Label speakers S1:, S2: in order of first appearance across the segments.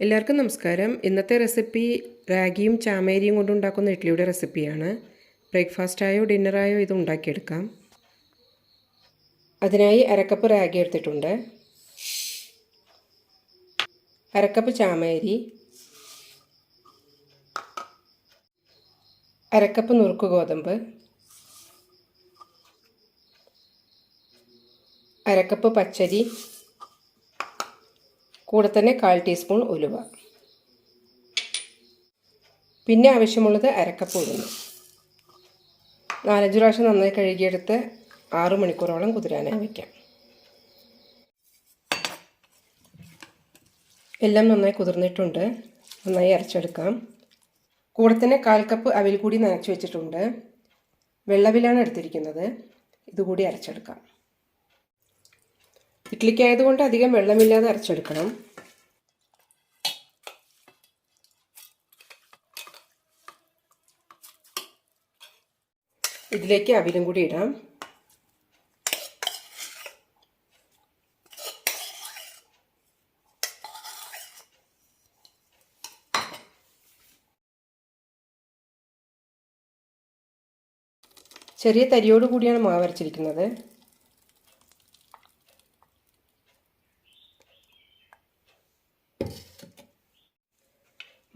S1: എല്ലാവർക്കും നമസ്കാരം. ഇന്നത്തെ റെസിപ്പി റാഗിയും ചാമേരിയും കൊണ്ടുണ്ടാക്കുന്ന ഇഡ്ഡലിയുടെ റെസിപ്പിയാണ്. ബ്രേക്ക്ഫാസ്റ്റായോ ഡിന്നറായോ ഇത് ഉണ്ടാക്കിയെടുക്കാം. അതിനായി അരക്കപ്പ് റാഗി എടുത്തിട്ടുണ്ട്. അരക്കപ്പ് ചാമേരി. അരക്കപ്പ് നുറുക്ക് ഗോതമ്പ്. അരക്കപ്പ് പച്ചരി. കൂടെ തന്നെ കാൽ ടീസ്പൂൺ ഉലുവ. പിന്നെ ആവശ്യമുള്ളത് അരക്കപ്പ് ഉഴുന്ന്. നാലഞ്ച് പ്രാവശ്യം നന്നായി കഴുകിയെടുത്ത് ആറ് മണിക്കൂറോളം കുതിരാനായി വയ്ക്കാം. എല്ലാം നന്നായി കുതിർന്നിട്ടുണ്ട്. നന്നായി അരച്ചെടുക്കാം. കൂടെ തന്നെ കാൽ കപ്പ് അവിൽ കൂടി നനച്ച് വെച്ചിട്ടുണ്ട്. വെള്ളവിലാണ് എടുത്തിരിക്കുന്നത്. ഇതുകൂടി അരച്ചെടുക്കാം. ഇഡ്ലിക്കായതുകൊണ്ട് അധികം വെള്ളമില്ലാതെ അരച്ചെടുക്കണം. ഇതിലേക്ക് അവിലും കൂടി ഇടാം. ചെറിയ തരിയോട് കൂടിയാണ് മാവ് അരച്ചിരിക്കുന്നത്.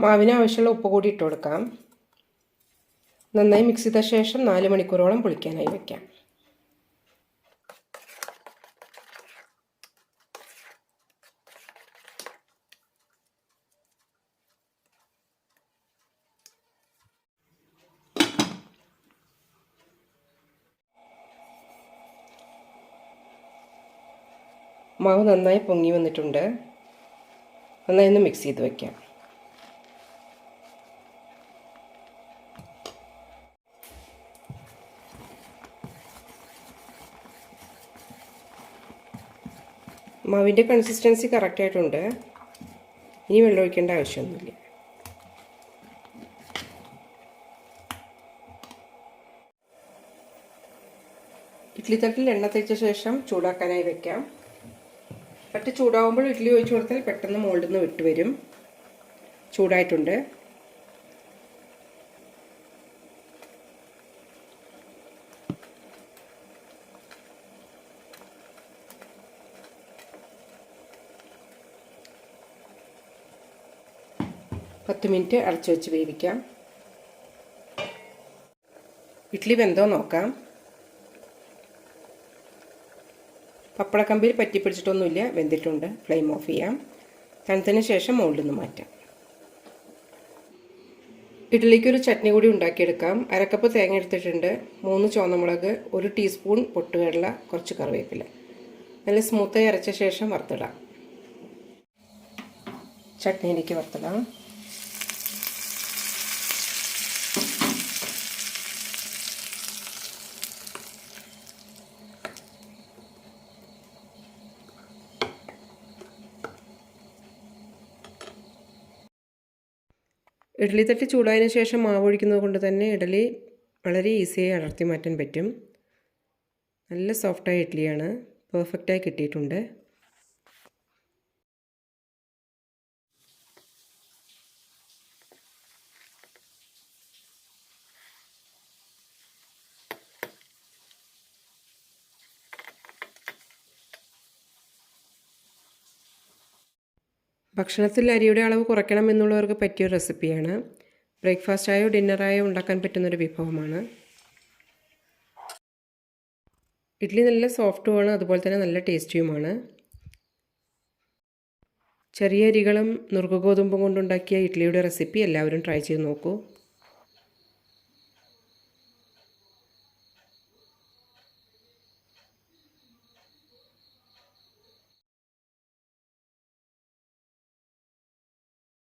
S1: മാവിന് ആവശ്യമുള്ള ഉപ്പ് കൂടി ഇട്ട് കൊടുക്കാം. നന്നായി മിക്സ് ചെയ്ത ശേഷം നാല് മണിക്കൂറോളം പുളിക്കാനായി വയ്ക്കാം മാവ് നന്നായി പൊങ്ങി വന്നിട്ടുണ്ട്. നന്നായി ഒന്ന് മിക്സ് ചെയ്ത് വയ്ക്കാം മാവിന്റെ കൺസിസ്റ്റൻസി കറക്റ്റായിട്ടുണ്ട് ഇനി വെള്ളം ഒഴിക്കേണ്ട ആവശ്യമൊന്നുമില്ല. ഇഡ്ഡലി തട്ടിൽ എണ്ണ തേച്ച ശേഷം ചൂടാക്കാനായി വെക്കാം. തട്ട് ചൂടാവുമ്പോൾ ഇഡ്ഡലി ഒഴിച്ചു കൊടുത്താൽ പെട്ടെന്ന് മോൾഡിൽ നിന്ന് വിട്ടുവരും. ചൂടായിട്ടുണ്ട്. പത്ത് മിനിറ്റ് അടച്ചു വെച്ച് വേവിക്കാം. ഇഡ്ഡലി വെന്തോ നോക്കാം. പപ്പടക്കമ്പിൽ പറ്റി പിടിച്ചിട്ടൊന്നുമില്ല. വെന്തിട്ടുണ്ട്. ഫ്ലെയിം ഓഫ് ചെയ്യാം. തണുത്തതിന് ശേഷം മുകളിൽ നിന്ന് മാറ്റാം. ഇഡ്ഡലിക്കൊരു ചട്നി കൂടി ഉണ്ടാക്കിയെടുക്കാം. അരക്കപ്പ് തേങ്ങ എടുത്തിട്ടുണ്ട്. മൂന്ന് ചുവന്നമുളക് ഒരു ടീസ്പൂൺ പൊട്ടുകടല കുറച്ച് കറിവേപ്പില. നല്ല സ്മൂത്തായി അരച്ച ശേഷം വറുത്തിടാം. ചട്നിയിലേക്ക് വറുത്തിടാം. ഇഡ്ഡലി തട്ടി ചൂടായതിനു ശേഷം മാവ് ഒഴിക്കുന്നത് കൊണ്ട് തന്നെ ഇഡലി വളരെ ഈസിയായി അടർത്തി മാറ്റാൻ പറ്റും. നല്ല സോഫ്റ്റായ ഇഡ്ഡലിയാണ്. പെർഫെക്റ്റായി കിട്ടിയിട്ടുണ്ട്. ഭക്ഷണത്തിൽ അരിയുടെ അളവ് കുറയ്ക്കണം എന്നുള്ളവർക്ക് പറ്റിയ റെസിപ്പിയാണ്. ബ്രേക്ക്ഫാസ്റ്റായോ ഡിന്നറായോ ഉണ്ടാക്കാൻ പറ്റുന്നൊരു വിഭവമാണ്. ഇഡ്ഡലി നല്ല സോഫ്റ്റുമാണ് അതുപോലെ തന്നെ നല്ല ടേസ്റ്റിയുമാണ്. ചെറിയ അരികളും നുറുക്ക് ഗോതമ്പും കൊണ്ടുണ്ടാക്കിയ ഇഡ്ഡലിയുടെ റെസിപ്പി എല്ലാവരും ട്രൈ ചെയ്ത് നോക്കൂ.